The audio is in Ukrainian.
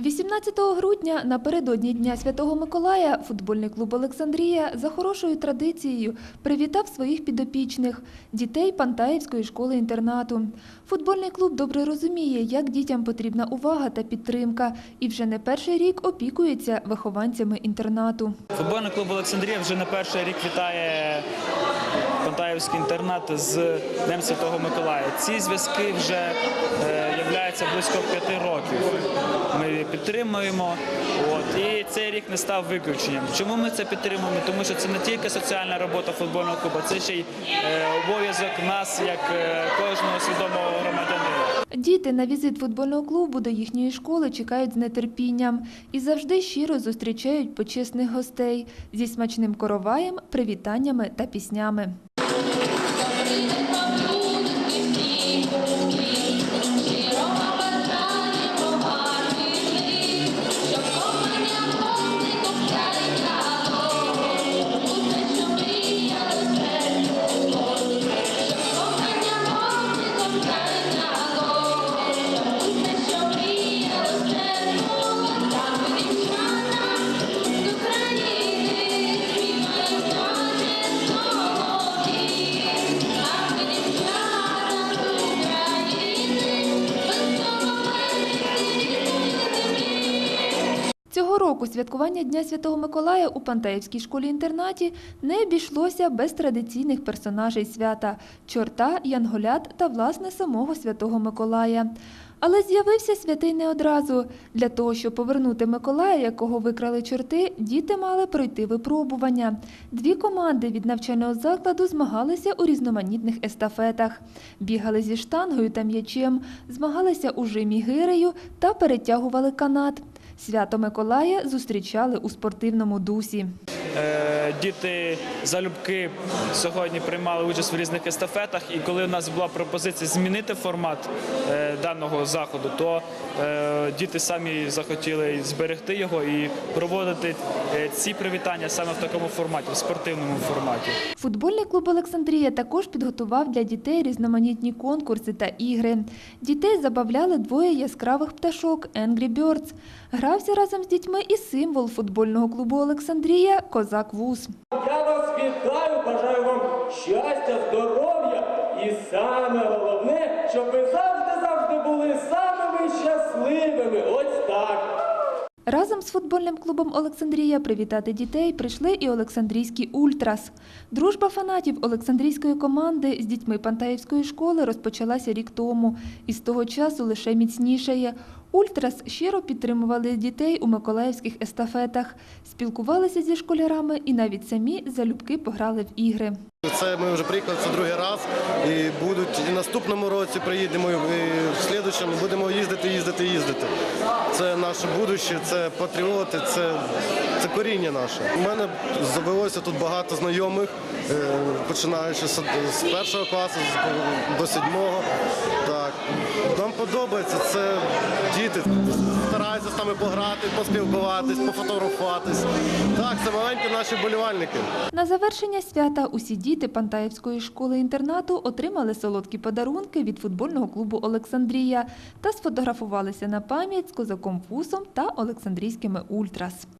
18 грудня напередодні Дня Святого Миколая футбольний клуб Олександрія за хорошою традицією привітав своїх підопічних дітей Пантаївської школи-інтернату. Футбольний клуб добре розуміє, як дітям потрібна увага та підтримка, і вже не перший рік опікується вихованцями інтернату. Футбольний клуб Олександрія вже на перший рік вітає Пантаївський інтернат з Днем Святого Миколая. Ці зв'язки вже е, являються близько п'яти років. Ми підтримуємо. І цей рік не став виключенням. Чому ми це підтримуємо? Тому що це не тільки соціальна робота футбольного клубу, це ще й е, обов'язок нас, як е, кожного свідомого громадянина. Діти на візит футбольного клубу до їхньої школи чекають з нетерпінням і завжди щиро зустрічають почесних гостей зі смачним короваєм, привітаннями та піснями. Року святкування Дня Святого Миколая у Пантаївській школі-інтернаті не обійшлося без традиційних персонажей свята – чорта, янголят та, власне, самого Святого Миколая. Але з'явився святий не одразу. Для того, щоб повернути Миколая, якого викрали чорти, діти мали пройти випробування. Дві команди від навчального закладу змагалися у різноманітних естафетах. Бігали зі штангою та м'ячем, змагалися у жимі гирею та перетягували канат. Свято Миколая зустрічали у спортивному дусі. Е, Діти залюбки сьогодні приймали участь в різних естафетах, і коли у нас була пропозиція змінити формат е, даного заходу, то е, діти самі захотіли зберегти його і проводити ці привітання саме в такому форматі, в спортивному форматі. Футбольний клуб Олександрія також підготував для дітей різноманітні конкурси та ігри. Дітей забавляли двоє яскравих пташок Angry Birds. Грався разом з дітьми і символ футбольного клубу Олександрія Козак Вуз. Я вас вітаю, бажаю вам щастя, здоров'я і саме головне, щоб ви завжди-завжди були самими щасливими. Разом з футбольним клубом Олександрія привітати дітей прийшли і Олександрійський Ультрас. Дружба фанатів Олександрійської команди з дітьми Пантаївської школи розпочалася рік тому і з того часу лише міцнішає. Ультрас щиро підтримували дітей у миколаївських естафетах, спілкувалися зі школярами і навіть самі залюбки пограли в ігри. Це ми вже приїхали це другий раз і будуть і наступному році приїдемо і в слідчому будемо їздити, їздити, їздити. Це наше будуще, це патріоти, це, це коріння наше. У мене з'явилося тут багато знайомих, е, починаючи з першого класу до сьомого. Подобається це діти стараються з нами пограти, поспілкуватись, пофотографуватись. Так, це маленькі наші болівальники. На завершення свята усі діти Пантаївської школи-інтернату отримали солодкі подарунки від футбольного клубу Олександрія та сфотографувалися на пам'ять з козаком Фусом та Олександрійськими Ультрас.